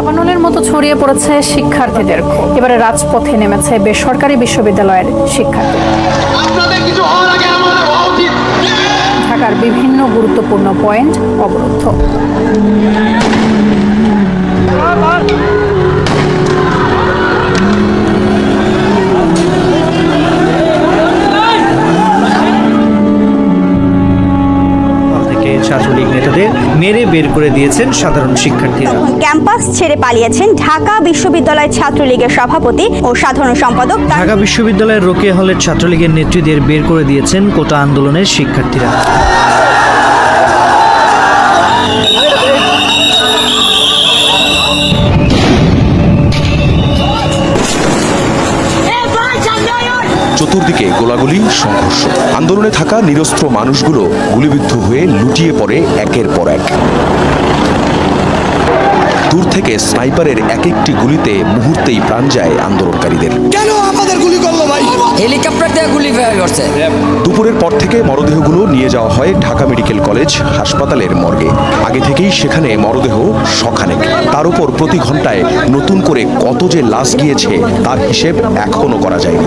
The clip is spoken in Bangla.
দাবানলের মতো ছড়িয়ে পড়েছে শিক্ষার্থীদের এবারে রাজপথে নেমেছে বেসরকারি বিশ্ববিদ্যালয়ের শিক্ষার্থী। আপনাদের কিছু হওয়ার আগে আমাদের হওয়া উচিত। ঢাকার বিভিন্ন গুরুত্বপূর্ণ পয়েন্ট অবরুদ্ধ। হল নেতাদের মেরে বের করে দিয়েছেন সাধারণ শিক্ষার্থীরা। ক্যাম্পাস ছেড়ে পালিয়েছেন ঢাকা বিশ্ববিদ্যালয় ছাত্রলীগের সভাপতি ও সাধারণ সম্পাদক ঢাকা বিশ্ববিদ্যালয়ের রোকে হলের ছাত্রলীগের নেত্রীদের বের করে দিয়েছেন কোটা আন্দোলনের শিক্ষার্থীরা। চতুর্দিকে গোলাগুলি সংঘর্ষ। আন্দোলনে থাকা নিরস্ত্র মানুষগুলো গুলিবিদ্ধ হয়ে লুটিয়ে পড়ে একের পর এক। দূর থেকে স্নাইপারের এক একটি গুলিতে মুহূর্তেই প্রাণ যায় আন্দোলনকারীদের। কেন আমাদের গুলি করল ভাই? হেলিকপ্টার দিয়ে গুলি ফায়ার করছে। দুপুরের পর থেকে মরদেহগুলো নিয়ে যাওয়া হয় ঢাকা মেডিকেল কলেজ হাসপাতালের মর্গে। আগে থেকেই সেখানে মরদেহ শখানেক তার উপর প্রতি ঘন্টায় নতুন করে কত যে লাশ গিয়েছে তার হিসেব এখনও করা যায়নি।